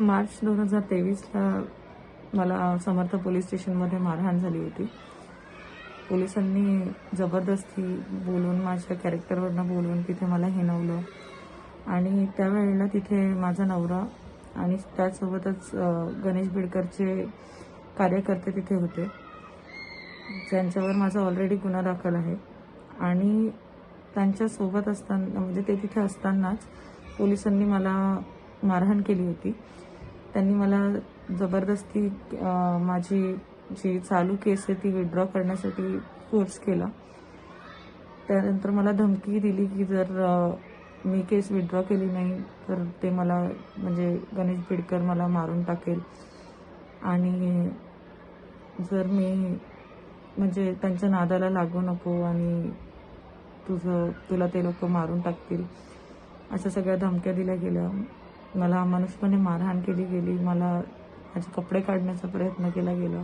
मार्च दोन हजार तेवीसला मला समर्थ पोलीस स्टेशनमध्ये मारहाण झाली होती. पोलिसांनी जबरदस्ती बोलून माझ्या कॅरेक्टरवरनं बोलून तिथे मला हिनवलं आणि त्यावेळेला तिथे माझा नवरा आणि त्यासोबतच गणेश बिडकरचे कार्यकर्ते तिथे होते. ज्यांच्यावर माझा ऑलरेडी गुन्हा दाखल आहे. आणि त्यांच्यासोबत असताना म्हणजे ते तिथे असतानाच पोलिसांनी मला मारहाण केली होती. त्यांनी मला जबरदस्ती माझी जी चालू केस आहे ती विड्रॉ करण्यासाठी फोर्स केला. त्यानंतर मला धमकी दिली की जर मी केस विड्रॉ केली नाही तर ते मला म्हणजे गणेश बिडकर मला मारून टाकेल. आणि जर मी म्हणजे त्यांच्या नादाला लागू नको आणि तुझं तुला ते लोक मारून टाकतील अशा सगळ्या धमक्या दिल्या गेल्या. मला अमानुषपणे मारहाण केली गेली. मला माझे कपडे काढण्याचा प्रयत्न केला गेला.